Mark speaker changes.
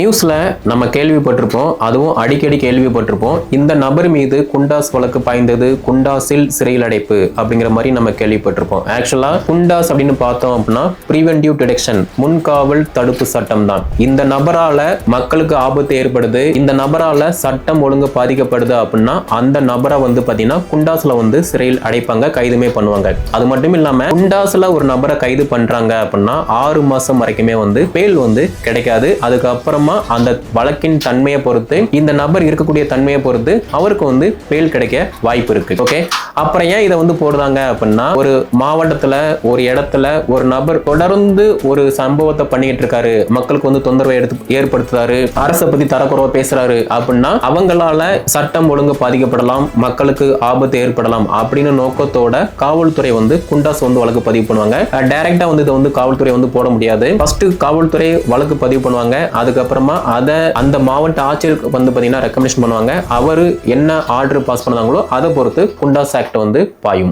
Speaker 1: நியூஸில் நம்ம கேள்விப்பட்டிருப்போம் அதுவும் அடிக்கடி கேள்விப்பட்டிருப்போம். இந்த நபர் மீது குண்டாஸ் வழக்கு பாய்ந்தது குண்டாஸில் சிறையில் அடைப்பு அப்படிங்கிற மாதிரி நம்ம கேள்விப்பட்டிருப்போம். ஆக்சுவலாக குண்டாஸ் அப்படின்னு பார்த்தோம் அப்படின்னா ப்ரிவென்டிவ் டிடெக்ஷன் முன்காவல் தடுப்பு சட்டம் தான். இந்த நபரால் மக்களுக்கு ஆபத்து ஏற்படுது. இந்த நபரால் சட்டம் ஒழுங்கு பாதிக்கப்படுது அப்படின்னா அந்த நபரை வந்து பார்த்தீங்கன்னா குண்டாஸில் வந்து சிறையில் அடைப்பாங்க கைதுமே பண்ணுவாங்க. அது மட்டும் இல்லாமல் குண்டாஸில் ஒரு நபரை கைது பண்ணுறாங்க அப்படின்னா ஆறு மாதம் வரைக்குமே வந்து பேல் வந்து கிடைக்காது. அதுக்கப்புறமா அந்த வழக்கின் தன்மையை பொறுத்து இந்த நபர் இருக்கக்கூடிய தன்மையை பொறுத்து அவருக்கு வந்து பெயில் கிடைக்க வாய்ப்பு இருக்கு. ஓகே அப்புறம் ஏன் இதை வந்து போடுறாங்க அப்படின்னா ஒரு மாவட்டத்துல ஒரு இடத்துல ஒரு நபர் தொடர்ந்து ஒரு சம்பவத்தை பண்ணிட்டு இருக்காரு. மக்களுக்கு வந்து தொந்தரவை எடுத்து ஏற்படுத்துறாரு. அரசை பத்தி தரக்குறவா பேசுறாரு அப்படின்னா அவங்களால சட்டம் ஒழுங்கு பாதிக்கப்படலாம் மக்களுக்கு ஆபத்து ஏற்படலாம் அப்படின்னு நோக்கத்தோட காவல்துறை வந்து குண்டாஸ் வந்து வழக்கு பதிவு பண்ணுவாங்க. டைரக்டா வந்து இதை வந்து காவல்துறை வந்து போட முடியாது. ஃபர்ஸ்ட் காவல்துறை வழக்கு பதிவு பண்ணுவாங்க. அதுக்கப்புறம் அதை அந்த மாவட்ட ஆட்சியருக்கு வந்து பார்த்தீங்கன்னா ரெக்கமெண்டேஷன் பண்ணுவாங்க. அவர் என்ன ஆர்டர் பாஸ் பண்ணாங்களோ அதை பொறுத்து குண்டாஸ் ஆக்ட் வந்து பாயும்.